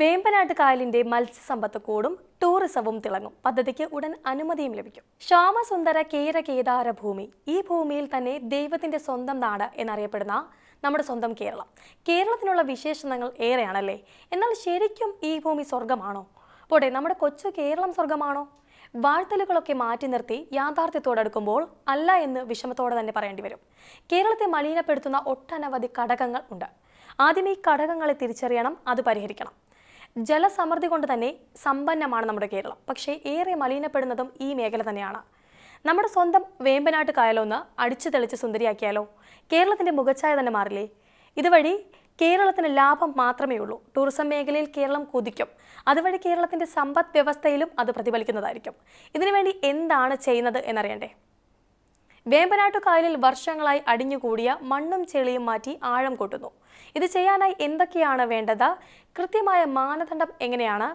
വേമ്പനാട്ട് കായലിന്റെ മത്സ്യസമ്പത്ത് കൂടും ടൂറിസവും തിളങ്ങും. പദ്ധതിക്ക് ഉടൻ അനുമതിയും ലഭിക്കും. ശ്യാമസുന്ദര കേര കേദാര ഭൂമി ഈ ഭൂമിയിൽ തന്നെ ദൈവത്തിന്റെ സ്വന്തം നാട് എന്നറിയപ്പെടുന്ന നമ്മുടെ സ്വന്തം കേരളം. കേരളത്തിനുള്ള വിശേഷണങ്ങൾ ഏറെയാണല്ലേ? എന്നാൽ ശരിക്കും ഈ ഭൂമി സ്വർഗമാണോ പോട്ടെ നമ്മുടെ കൊച്ചു കേരളം സ്വർഗമാണോ വാഴ്ത്തലുകളൊക്കെ മാറ്റി നിർത്തി യാഥാർത്ഥ്യത്തോടടുക്കുമ്പോൾ അല്ല എന്ന് വിഷമത്തോടെ തന്നെ പറയേണ്ടി വരും. കേരളത്തെ മലിനപ്പെടുത്തുന്ന ഒട്ടനവധി ഘടകങ്ങൾ ഉണ്ട്. ആദ്യം ഈ ഘടകങ്ങളെ തിരിച്ചറിയണം അത് പരിഹരിക്കണം. ജലസമൃദ്ധി കൊണ്ട് തന്നെ സമ്പന്നമാണ് നമ്മുടെ കേരളം. പക്ഷേ ഏറെ മലിനപ്പെടുന്നതും ഈ മേഖല തന്നെയാണ്. നമ്മുടെ സ്വന്തം വേമ്പനാട്ട് കായലൊന്ന് അടിച്ചു തെളിച്ച് സുന്ദരിയാക്കിയാലോ? കേരളത്തിന്റെ മുഖച്ഛായ തന്നെ മാറില്ലേ? ഇതുവഴി കേരളത്തിന് ലാഭം മാത്രമേ ഉള്ളൂ. ടൂറിസം മേഖലയിൽ കേരളം കുതിക്കും. അതുവഴി കേരളത്തിന്റെ സമ്പദ് വ്യവസ്ഥയിലും അത് പ്രതിഫലിക്കുന്നതായിരിക്കും. ഇതിനുവേണ്ടി എന്താണ് ചെയ്യുന്നത് എന്നറിയണ്ടേ? വേമ്പനാട്ടു കായലിൽ വർഷങ്ങളായി അടിഞ്ഞുകൂടിയ മണ്ണും ചെളിയും മാറ്റി ആഴം കൂട്ടുന്നു. ഇത് ചെയ്യാനായി എന്തൊക്കെയാണ് വേണ്ടത്? കൃത്യമായ മാനദണ്ഡം എങ്ങനെയാണ്?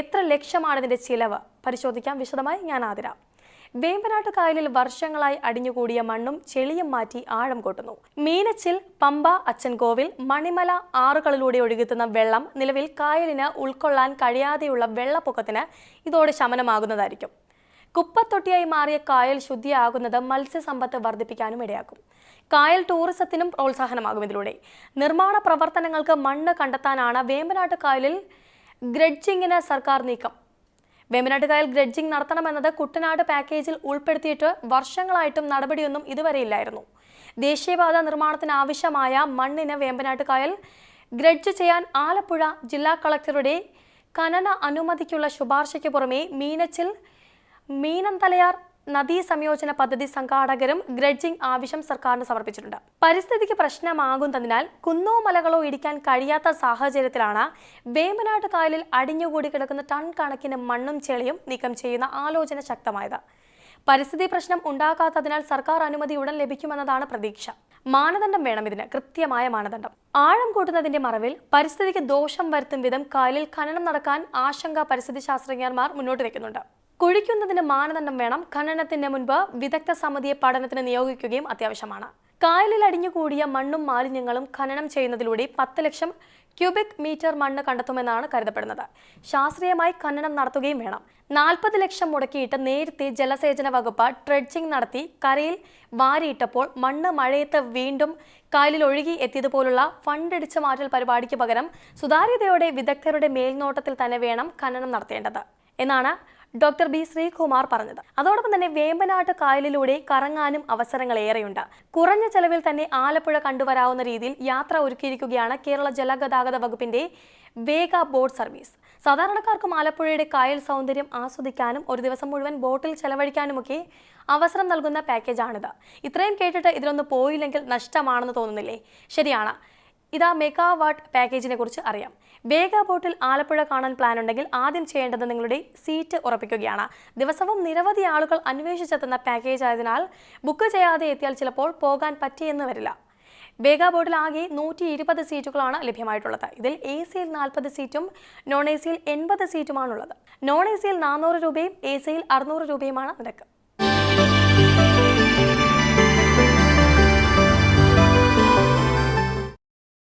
എത്ര ലക്ഷമാണ് ഇതിന്റെ ചിലവ്? പരിശോധിക്കാം. വിശദമായി ഞാൻ ആതിര. വേമ്പനാട്ടു കായലിൽ വർഷങ്ങളായി അടിഞ്ഞുകൂടിയ മണ്ണും ചെളിയും മാറ്റി ആഴം കൂട്ടുന്നു. മീനച്ചിൽ പമ്പ അച്ചൻകോവിൽ മണിമല ആറുകളിലൂടെ ഒഴുകുന്ന വെള്ളം നിലവിൽ കായലിന് ഉൾക്കൊള്ളാൻ കഴിയാതെയുള്ള വെള്ളപ്പൊക്കത്തിന് ഇതോടെ ശമനമാകുന്നതായിരിക്കും. കുപ്പത്തൊട്ടിയായി മാറിയ കായൽ ശുദ്ധിയാകുന്നത് മത്സ്യസമ്പത്ത് വർദ്ധിപ്പിക്കാനും ഇടയാക്കും. കായൽ ടൂറിസത്തിനും പ്രോത്സാഹനമാകും ഇതിലൂടെ. നിർമ്മാണ പ്രവർത്തനങ്ങൾക്ക് മണ്ണ് കണ്ടെത്താനാണ് വേമ്പനാട്ട് കായലിൽ ഗ്രഡ്ജിങ്ങിന് സർക്കാർ നീക്കം. വേമ്പനാട്ട് കായൽ ഗ്രഡ്ജിംഗ് നടത്തണമെന്നത് കുട്ടനാട് പാക്കേജിൽ ഉൾപ്പെടുത്തിയിട്ട് വർഷങ്ങളായിട്ടും നടപടിയൊന്നും ഇതുവരെ ഇല്ലായിരുന്നു. ദേശീയപാത നിർമ്മാണത്തിന് ആവശ്യമായ മണ്ണിന് വേമ്പനാട്ട് കായൽ ഗ്രഡ്ജ് ചെയ്യാൻ ആലപ്പുഴ ജില്ലാ കളക്ടറുടെ ഖനന അനുമതിക്കുള്ള ശുപാർശയ്ക്ക് പുറമെ മീനച്ചിൽ മീനന്തലയാർ നദീ സംയോജന പദ്ധതി സംഘാടകരും ഗ്രഡ്ജിംഗ് ആവശ്യം സർക്കാരിന് സമർപ്പിച്ചിട്ടുണ്ട്. പരിസ്ഥിതിക്ക് പ്രശ്നമാകുന്നതിനാൽ കുന്നോ മലകളോ ഇടിക്കാൻ കഴിയാത്ത സാഹചര്യത്തിലാണ് വേമ്പനാട്ട് കായലിൽ അടിഞ്ഞുകൂടി കിടക്കുന്ന ടൺ കണക്കിന് മണ്ണും ചെളിയും നീക്കം ചെയ്യുന്ന ആലോചന ശക്തമായത്. പരിസ്ഥിതി പ്രശ്നം ഉണ്ടാകാത്തതിനാൽ സർക്കാർ അനുമതി ഉടൻ ലഭിക്കുമെന്നതാണ് പ്രതീക്ഷ. മാനദണ്ഡം വേണം ഇതിന് കൃത്യമായ മാനദണ്ഡം. ആഴം കൂട്ടുന്നതിന്റെ മറവിൽ പരിസ്ഥിതിക്ക് ദോഷം വരുത്തും വിധം കായലിൽ ഖനനം നടക്കാൻ ആശങ്ക പരിസ്ഥിതി ശാസ്ത്രജ്ഞന്മാർ മുന്നോട്ട് വെക്കുന്നുണ്ട്. കുഴിക്കുന്നതിന് മാനദണ്ഡം വേണം. ഖനനത്തിന് മുൻപ് വിദഗ്ധ സമിതിയെ പഠനത്തിന് നിയോഗിക്കുകയും അത്യാവശ്യമാണ്. കായലിൽ അടിഞ്ഞുകൂടിയ മണ്ണും മാലിന്യങ്ങളും ഖനനം ചെയ്യുന്നതിലൂടെ പത്ത് ലക്ഷം ക്യൂബിക് മീറ്റർ മണ്ണ് കണ്ടെത്തുമെന്നാണ് കരുതപ്പെടുന്നത്. ശാസ്ത്രീയമായി ഖനനം നടത്തുകയും വേണം. നാൽപ്പത് ലക്ഷം മുടക്കിയിട്ട് നേരത്തെ ജലസേചന വകുപ്പ് ട്രെഡ്ജിംഗ് നടത്തി കരയിൽ വാരിയിട്ടപ്പോൾ മണ്ണ് മഴയത്ത് വീണ്ടും കായലിൽ ഒഴുകി എത്തിയതുപോലുള്ള ഫണ്ടടിച്ചു മാറ്റൽ പരിപാടിക്ക് പകരം സുതാര്യതയോടെ വിദഗ്ധരുടെ മേൽനോട്ടത്തിൽ തന്നെ വേണം ഖനനം നടത്തേണ്ടത്. എന്നാണ് ഡോക്ടർ ബി ശ്രീകുമാർ പറഞ്ഞത്. അതോടൊപ്പം തന്നെ വേമ്പനാട്ട് കായലിലൂടെ കറങ്ങാനും അവസരങ്ങൾ ഏറെയുണ്ട് കുറഞ്ഞ ചെലവിൽ തന്നെ ആലപ്പുഴ കണ്ടുവരാവുന്ന രീതിയിൽ യാത്ര ഒരുക്കിയിരിക്കുകയാണ് കേരള ജലഗതാഗത വകുപ്പിന്റെ വേഗ ബോട്ട് സർവീസ്. സാധാരണക്കാർക്കും ആലപ്പുഴയുടെ കായൽ സൗന്ദര്യം ആസ്വദിക്കാനും ഒരു ദിവസം മുഴുവൻ ബോട്ടിൽ ചെലവഴിക്കാനുമൊക്കെ അവസരം നൽകുന്ന പാക്കേജാണിത്. ഇത്രയും കേട്ടിട്ട് ഇതിലൊന്ന് പോയില്ലെങ്കിൽ നഷ്ടമാണെന്ന് തോന്നുന്നില്ലേ? ശരിയാണ്. ഇതാ മെഗാവാട്ട് പാക്കേജിനെ കുറിച്ച് അറിയാം. വേഗ ബോട്ടിൽ ആലപ്പുഴ കാണാൻ പ്ലാൻ ഉണ്ടെങ്കിൽ ആദ്യം ചെയ്യേണ്ടത് നിങ്ങളുടെ സീറ്റ് ഉറപ്പിക്കുകയാണ്. ദിവസവും നിരവധി ആളുകൾ അന്വേഷിച്ചെത്തുന്ന പാക്കേജ് ആയതിനാൽ ബുക്ക് ചെയ്യാതെ എത്തിയാൽ ചിലപ്പോൾ പോകാൻ പറ്റിയെന്ന് വരില്ല. വേഗ ബോട്ടിൽ ആകെ നൂറ്റി ഇരുപത് സീറ്റുകളാണ് ലഭ്യമായിട്ടുള്ളത്. ഇതിൽ എ സിയിൽ നാൽപ്പത് സീറ്റും നോൺ എ സിയിൽ എൺപത് സീറ്റുമാണുള്ളത് നോൺ എ സിയിൽ നാനൂറ് രൂപയും എ സിയിൽ അറുന്നൂറ് രൂപയുമാണ് നിരക്ക്.